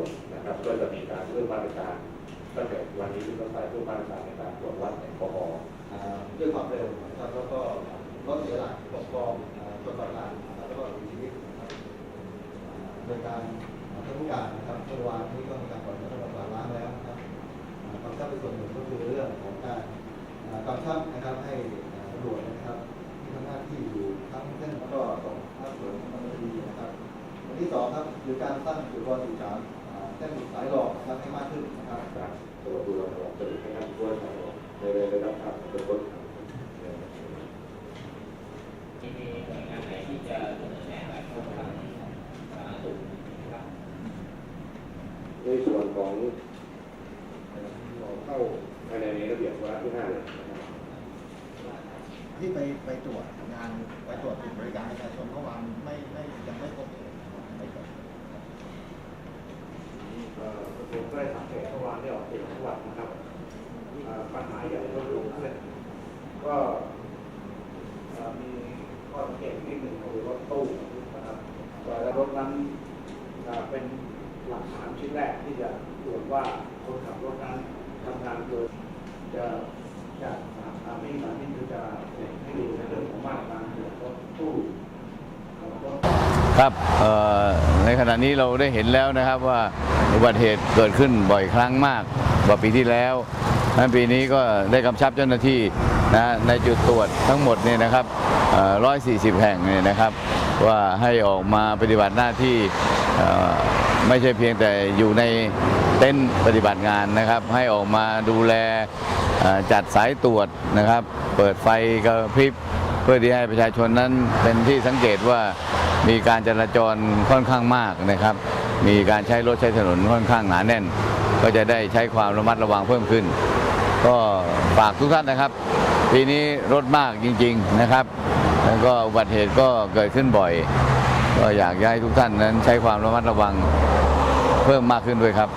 วนนะครับ ก็จะมีการเพิ่มมาตรการตั้งแต่วันนี้เป็นต้นไปเพิ่มมาตรการในการตรวจวัดแอลกอฮอล์ด้วยความเร็วนะครับแล้วก็รถเสียหลักตกคลองอ่าชนประสานนะครับแล้วก็ชีวิตโดยการท่านผู้การนะครับเมื่อวานนี้ก็มีการปล่อยรถประสานล้างแล้วนะครับอ่ากำชับไปส่วนหนึ่งก็คือเรื่องของการอ่ากำชับนะครับให้ตำรวจนะครับที่ทำหน้าที่อยู่ทั้งเส้นแล้วก็ส่งภาคส่วนดำเนินคดีนะครับอันที่สองครับคือการตั้งจุดบริการอ่า เส้นสายหลอกนะครับให้มากขึ้นนะครับจากตัวดูแลของจะให้ท่านผู้ว่าการในระดับการเป็นต้นมีหน่วยงานไหนที่จะเสนอแนะแบบทางสาธารณสุขครับในส่วนของเข้าภายในระเบียบวาระที่ห้าเลยนะครับที่ไปไปตรวจงานไปตรวจจุดบริการประชาชนเมื่อวานไม่ไม่ยังไม่พบเลยไม่พบ เอ่อผมก็ได้สังเกตเมื่อวานได้ออกเอกจังหวัดนะครับเอ่อปัญหาใหญ่ลดลงขึ้นก็เอ่อมี ข้อสังเกตนิดหนึ่งคือรถตู้นะครับแต่รถนั้นเอ่อเป็นหลักฐานชิ้นแรกที่จะตรวจว่าคนขับรถนั้นทำงานโดยจะจะสามีสามีคือจะให้ดูในเรื่องของมาตรการตรวจรถตู้ครับในขณะนี้เราได้เห็นแล้วนะครับว่าอุบัติเหตุเกิดขึ้นบ่อยครั้งมากกว่าปีที่แล้วนั้นปีนี้ก็ได้กำชับเจ้าหน้าที่นะในจุดตรวจทั้งหมดเนี่ยนะครับ 140 แห่งเนี่ยนะครับว่าให้ออกมาปฏิบัติหน้าที่ไม่ใช่เพียงแต่อยู่ในเต็นท์ปฏิบัติงานนะครับ ให้ออกมาดูแลจัดสายตรวจนะครับ เปิดไฟกระพริบเพื่อที่ให้ประชาชนนั้นเป็นที่สังเกตว่ามีการจราจรค่อนข้างมากนะครับ มีการใช้รถใช้ถนนค่อนข้างหนาแน่น ก็จะได้ใช้ความระมัดระวังเพิ่มขึ้น ก็ฝากทุกท่านนะครับ ปีนี้รถมากจริง ๆนะครับ แล้วก็อุบัติเหตุก็เกิดขึ้นบ่อย ก็อยากให้ทุกท่านนั้นใช้ความระมัดระวังเพิ่มมากขึ้นด้วยครับ